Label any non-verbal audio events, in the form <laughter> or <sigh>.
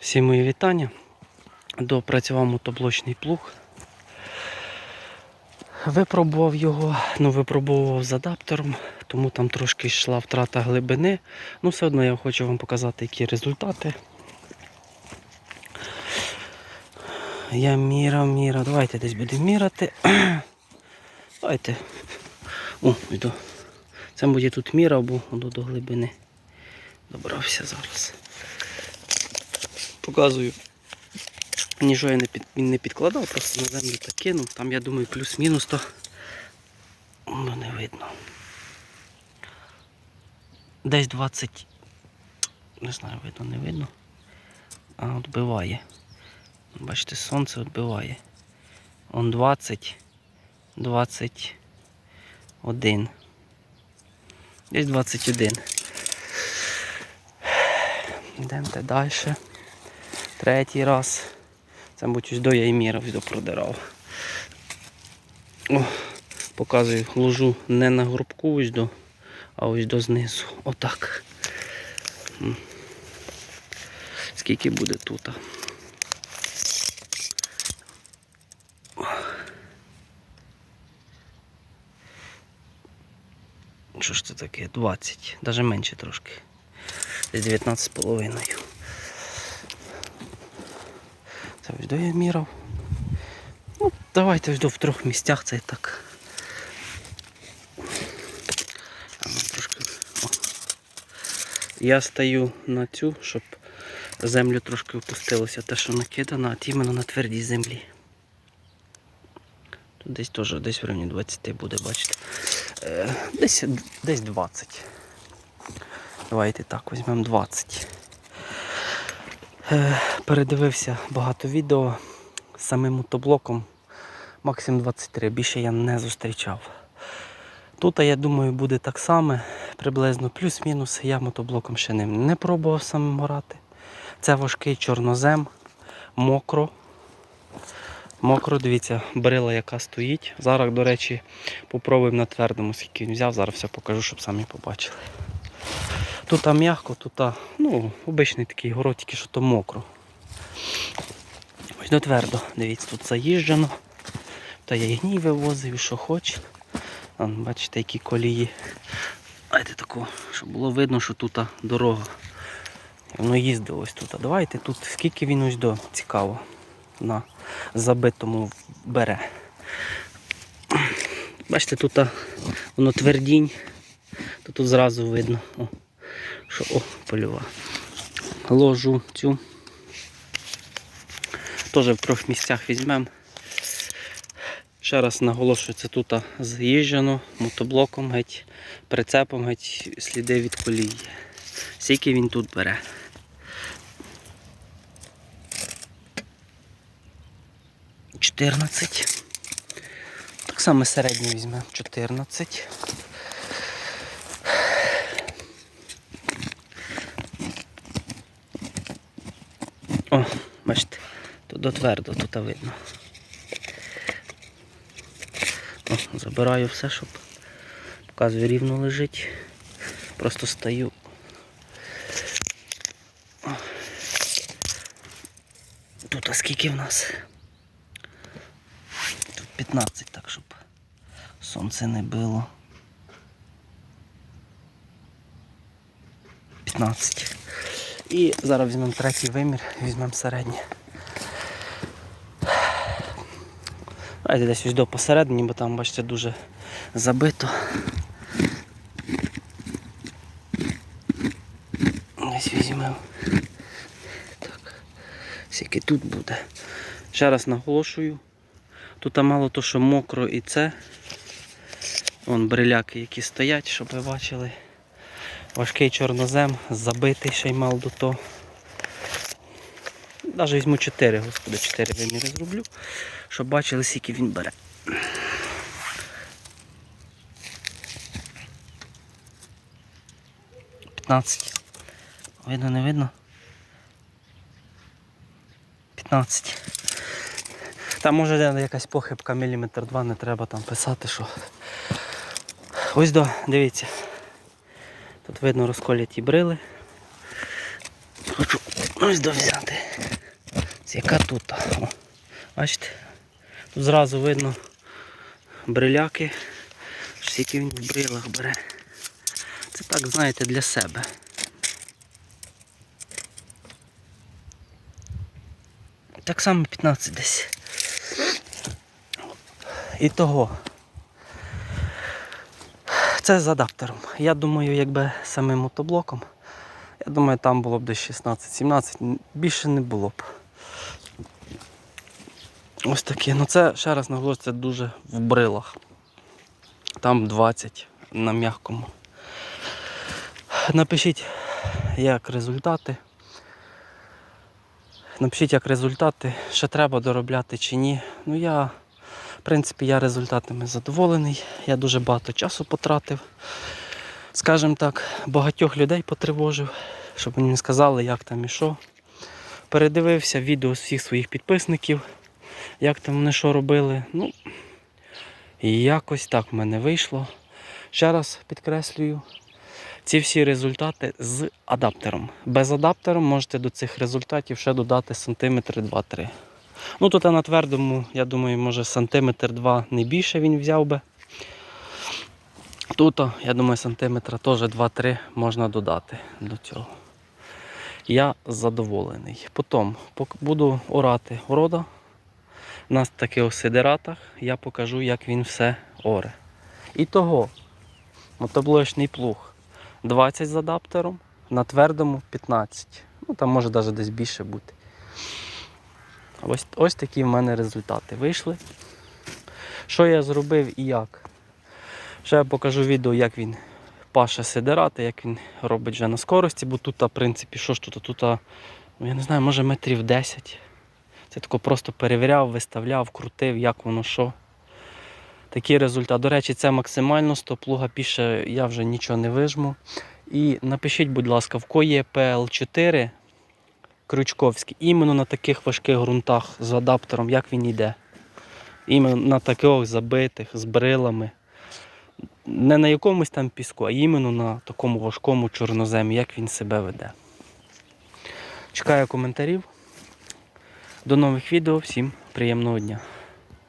Всі мої вітання. Допрацював мотоблочний плуг. Випробував його, ну випробував з адаптером, тому там трошки йшла втрата глибини. Ну, все одно я хочу вам показати, які результати. Я міряв, міряв. Давайте десь будемо міряти. <clears throat> Давайте. О, йду. Це буде тут міряв, бо до глибини. Добрався зараз. Показую. Нічого я не, під, не підкладав, просто на землю так кинув. Там я думаю плюс-мінус то ну, не видно. Десь 20. Не знаю, видно, не видно. А відбиває. Бачите, сонце відбиває. Он 20, 21. Десь 21. Йдемо далі. Третій раз. Це, мабуть, ось до я і мірав, продирав. О, показую, ложу не на грубку ось до, а ось до знизу. Отак. Скільки буде тут? Що ж це таке? 20, навіть менше трошки. Десь 19 з половиною. Це ось до я мірав. Ну, давайте ось до в трьох місцях це і так. Ну. Я стою на цю, щоб землю трошки опустилося, те, що накидано, а іменно на твердій землі. Тут десь теж десь в районі 20 буде, бачите. Е, десь, десь 20. Давайте так, візьмемо 20. Е, передивився багато відео з самим мотоблоком. Максимум 23, більше я не зустрічав. Тут, я думаю, буде так само, приблизно плюс-мінус. Я мотоблоком ще ним не пробував самим грати. Це важкий чорнозем, мокро. Мокро, дивіться, брила яка стоїть. Зараз, до речі, попробуємо на твердому, скільки він взяв, зараз все покажу, щоб самі побачили. Тут м'яко, тут ну, обичний такий город, тільки що то мокро. Ось до твердо, дивіться, тут заїжджено. Та я гній вивозив, що хоч. Вон, бачите, які колії. Дайте таку, щоб було видно, що тут дорога. Воно їздило ось тут. Давайте тут скільки він ось до цікаво. На забитому бере. Бачите, тут воно твердінь, тут зразу видно, о, що о, польова. Ложу цю. Теж в трьох місцях візьмемо. Ще раз наголошую, це тут з'їжджено мотоблоком, геть, прицепом, геть сліди від колії. Скільки він тут бере. Чотирнадцять. Так само середньо візьмемо. 14. О, бачите, тут дотвердо, тут видно. О, забираю все, щоб показую, рівно лежить. Просто стою. О. Тут а скільки в нас? Тут 15, так щоб сонце не било. 15. І зараз візьмемо третій вимір, візьмемо середнє. Давайте десь ось до посередині, бо там, бачите, дуже забито. Десь візьмемо. Так. Скільки тут буде. Ще раз наголошую. Тут мало то, що мокро і це. Вон бриляки, які стоять, щоб ви бачили. Важкий чорнозем, забитий ще й мал до того. Навіть візьму 4, господи, 4 виміри зроблю, щоб бачили, скільки він бере. П'ятнадцять. Видно, не видно? 15. Там може якась похибка, міліметр два, не треба там писати, що. Ось до, дивіться. Тут видно розколяті брили. Хочу ось до взяти. Яка тут? О, бачите? Тут зразу видно бриляки, скільки він в брилах бере. Це так, знаєте, для себе. Так само 15 десь. І того. Це з адаптером. Я думаю, якби самим мотоблоком, я думаю, там було б десь 16-17, більше не було б. Ось таке. Ну це ще раз наголошую, це дуже в брилах. Там 20 на м'якому. Напишіть, як результати. Напишіть, як результати, ще треба доробляти чи ні. Ну я, в принципі, я результатами задоволений. Я дуже багато часу потратив. Скажімо так, багатьох людей потривожив, щоб вони сказали, як там і що. Передивився відео всіх своїх підписників, як там вони що робили. Ну, і якось так в мене вийшло. Ще раз підкреслюю, ці всі результати з адаптером. Без адаптеру можете до цих результатів ще додати сантиметри 2-3. Ну тут на твердому, я думаю, може сантиметр 2 не більше він взяв би. Тут, я думаю, сантиметра теж 2-3 можна додати до цього. Я задоволений. Потім буду орати города. У нас таки у сидератах. Я покажу, як він все оре. І того, мотоблочний плуг 20 з адаптером, на твердому 15. Ну там може навіть десь більше бути. Ось, ось такі в мене результати вийшли. Що я зробив і як? Ще я покажу відео, як він паше сидерати, як він робить вже на скорості, бо тут, в принципі, що ж тут? Тут, ну, я не знаю, може метрів 10. Це тако просто перевіряв, виставляв, крутив, як воно що. Такий результат. До речі, це максимально 100 плуга піше я вже нічого не вижму. І напишіть, будь ласка, в є PL4 Крючковський, іменно на таких важких ґрунтах з адаптером, як він йде. Іменно на таких забитих, з брилами. Не на якомусь там піску, а іменно на такому важкому чорноземі, як він себе веде. Чекаю коментарів. До нових відео, всім приємного дня.